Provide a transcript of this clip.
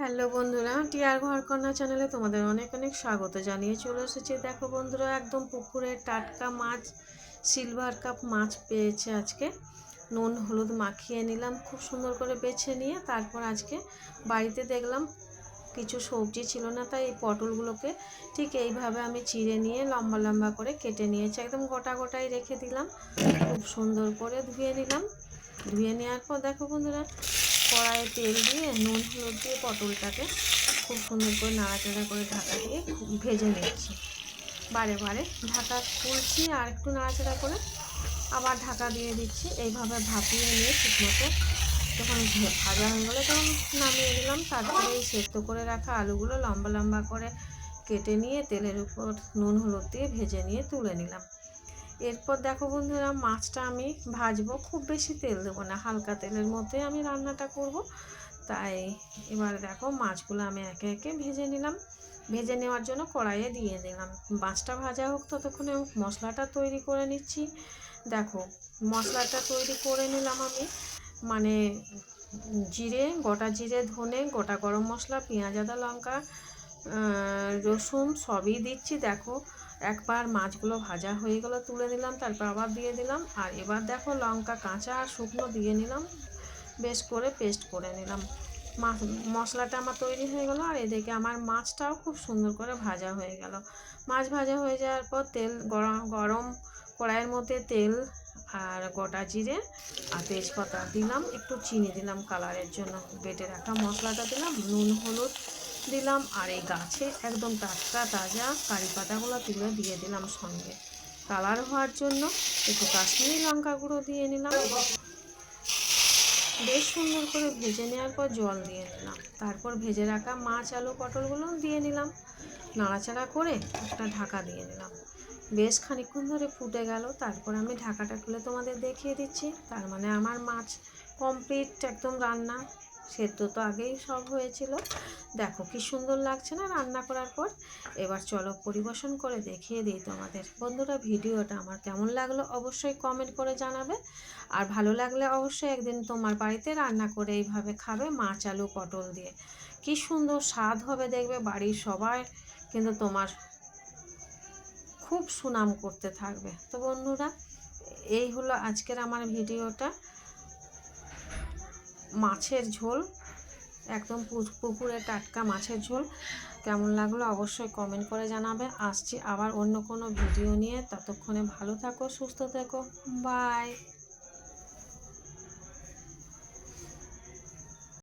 Hello বন্ধুরা, টিয়ার ঘর ঘরকন্যা চ্যানেলে তোমাদের অনেক অনেক স্বাগত জানিয়ে চলে এসেছি। দেখো বন্ধুরা, একদম পুকুরের টাটকা মাছ সিলভার কাপ মাছ পেয়েছে আজকে। নুন, হলুদ মাখিয়ে নিলাম, খুব সুন্দর করে বেছে নিয়ে তারপর আজকে বাড়িতে দেখলাম কিছু সবজি ছিল না, তাই এই পটলগুলোকে ঠিক এইভাবে আমি চিড়ে নিয়ে লম্বা লম্বা করে কেটে নিয়েছি। একদম গোটা গোটাই রেখে দিলাম, খুব সুন্দর করে ধুয়ে নিলাম। ধুয়ে নেওয়ার পর দেখো বন্ধুরা কড়াইয়ে তেল দিয়ে, নুন, হলুদ দিয়ে পটলটাকে খুব সুন্দর করে নাড়াচাড়া করে ঢাকা দিয়ে ভেজে নিচ্ছি। বারে বারে ঢাকা খুলছি আর একটু নাড়াচাড়া করে আবার ঢাকা দিয়ে দিচ্ছি। এইভাবে ভাপিয়ে নিয়ে ঠিকমতো যখন ভাজা হয়ে গেলো তখন নামিয়ে দিলাম। তারপরে এই সেদ্ধ করে রাখা আলুগুলো লম্বা লম্বা করে কেটে নিয়ে তেলের উপর নুন, হলুদ দিয়ে ভেজে নিয়ে তুলে নিলাম। এরপর দেখো বন্ধুরা, মাছটা আমি ভাজবো। খুব বেশি তেল দেবো না, হালকা তেলের মধ্যে আমি রান্নাটা করব। তাই এবার দেখো মাছগুলো আমি একে একে ভেজে নিলাম। ভেজে নেওয়ার জন্য কড়াইয়ে দিয়ে দিলাম। মাছটা ভাজা হোক ততক্ষণে মশলাটা তৈরি করে নিচ্ছি। দেখো, মশলাটা তৈরি করে নিলাম আমি। মানে জিরে, গোটা জিরে, ধনে, গোটা গরম মশলা, পেঁয়াজ, আদা, লঙ্কা রসুন সবই দিচ্ছি, দেখো। একবার মাছগুলো ভাজা হয়ে গেলো, তুলে নিলাম, তারপর আবার দিয়ে দিলাম। আর এবার দেখো লঙ্কা, কাঁচা আর শুকনো দিয়ে নিলাম। বেশ করে পেস্ট করে নিলাম। মাছ, মশলাটা আমার তৈরি হয়ে গেলো, আর এদিকে আমার মাছটাও খুব সুন্দর করে ভাজা হয়ে গেল। মাছ ভাজা হয়ে যাওয়ার পর তেল, গরম গরম কড়াইয়ের মধ্যে তেল আর গোটা জিরে আর তেজপাতা দিলাম। একটু চিনি দিলাম কালারের জন্য। বেটে রাখা মশলাটা দিলাম, নুন, হলুদ দিলাম আর এই গাছে একদম টাটকা, তাজা কারি পাতাগুলো তুলে দিয়ে দিলাম সঙ্গে। কালার হওয়ার জন্য একটু কাশ্মীরি লঙ্কা গুঁড়ো দিয়ে নিলাম। বেশ সুন্দর করে ভেজে নেওয়ার পর জল দিয়ে নিলাম। তারপর ভেজে রাখা মাছ, আলু পটলগুলো দিয়ে নিলাম। নাড়াচাড়া করে একটা ঢাকা দিয়ে নিলাম। বেশ খানিক্ষণ ধরে ফুটে গেল। তারপর আমি ঢাকাটা খুলে তোমাদের দেখিয়ে দিচ্ছি। তার মানে আমার মাছ কমপ্লিট একদম রান্না। সেদ্ধ তো আগেই সব হয়েছিল। দেখো কি সুন্দর লাগছে না রান্না করার পর। এবার চলো পরিবেশন করে দেখিয়ে দিই তোমাদের। বন্ধুরা, ভিডিওটা আমার কেমন লাগল অবশ্যই কমেন্ট করে জানাবে। আর ভালো লাগলে অবশ্যই একদিন তোমার বাড়িতে রান্না করে এইভাবে খাবে মাছ, আলু, পটল দিয়ে। কি সুন্দর স্বাদ হবে দেখবে বাড়ির সবাই, কিন্তু তোমার খুব সুনাম করতে থাকবে। তো বন্ধুরা, এই হলো আজকের আমার ভিডিওটা। মাছের ঝোল, একদম পুকুরে টাটকা মাছের ঝোল। কেমন লাগল অবশ্যই কমেন্ট করে জানাবে। আসছি আবার অন্য কোনো ভিডিও নিয়ে। ততক্ষণে ভালো থাকো, সুস্থ থেকো। বাই